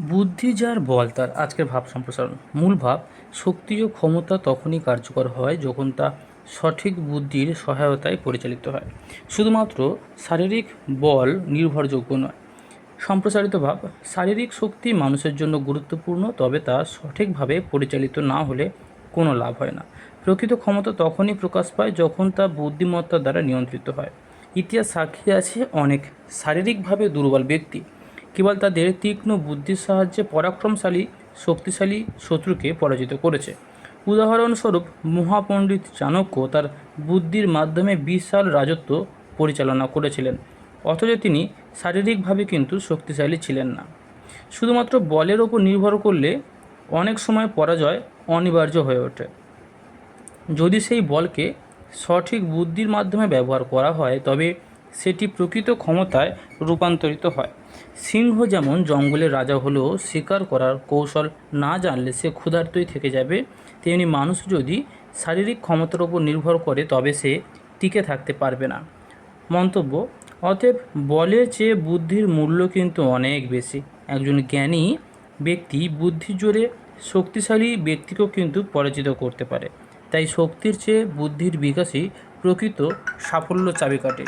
বুদ্ধি যার বল, তার আজকের ভাব সম্প্রসারণ। মূল ভাব, শক্তি ও ক্ষমতা তখনই কার্যকর হয় যখন তা সঠিক বুদ্ধির সহায়তায় পরিচালিত হয়। শুধুমাত্র শারীরিক বল নির্ভরযোগ্য নয়। সম্প্রসারিত ভাব, শারীরিক শক্তি মানুষের জন্য গুরুত্বপূর্ণ, তবে তা সঠিকভাবে পরিচালিত না হলে কোনো লাভ হয় না। প্রকৃত ক্ষমতা তখনই প্রকাশ পায় যখন তা বুদ্ধিমত্তা দ্বারা নিয়ন্ত্রিত হয়। ইতিহাস সাক্ষী আছে অনেক শারীরিকভাবে দুর্বল ব্যক্তি। কেবল তাদের তীক্ষ্ণ বুদ্ধির সাহায্যে পরাক্রমশালী, শক্তিশালী শত্রুকে পরাজিত করেছে। উদাহরণস্বরূপ, মহাপণ্ডিত চাণক্য তার বুদ্ধির মাধ্যমে বিশাল রাজত্ব পরিচালনা করেছিলেন, অথচ তিনি শারীরিকভাবে কিন্তু শক্তিশালী ছিলেন না। শুধুমাত্র বলের ওপর নির্ভর করলে অনেক সময় পরাজয় অনিবার্য হয়ে ওঠে। যদি সেই বলকে সঠিক বুদ্ধির মাধ্যমে ব্যবহার করা হয়, তবে সেটি প্রকৃত ক্ষমতায় রূপান্তরিত হয়। সিংহ যেমন জঙ্গলের রাজা হলেও শিকার করার কৌশল না জানলে সে ক্ষুধার্তই থেকে যাবে, তেমনি মানুষ যদি শারীরিক ক্ষমতার উপর নির্ভর করে তবে সে টিকে থাকতে পারবে না। মন্তব্য, অতএব বলের চেয়ে বুদ্ধির মূল্য কিন্তু অনেক বেশি। একজন জ্ঞানী ব্যক্তি বুদ্ধির জোরে শক্তিশালী ব্যক্তিকেও কিন্তু পরাজিত করতে পারে। তাই শক্তির চেয়ে বুদ্ধির বিকাশই প্রকৃত সাফল্য চাবিকাঠি।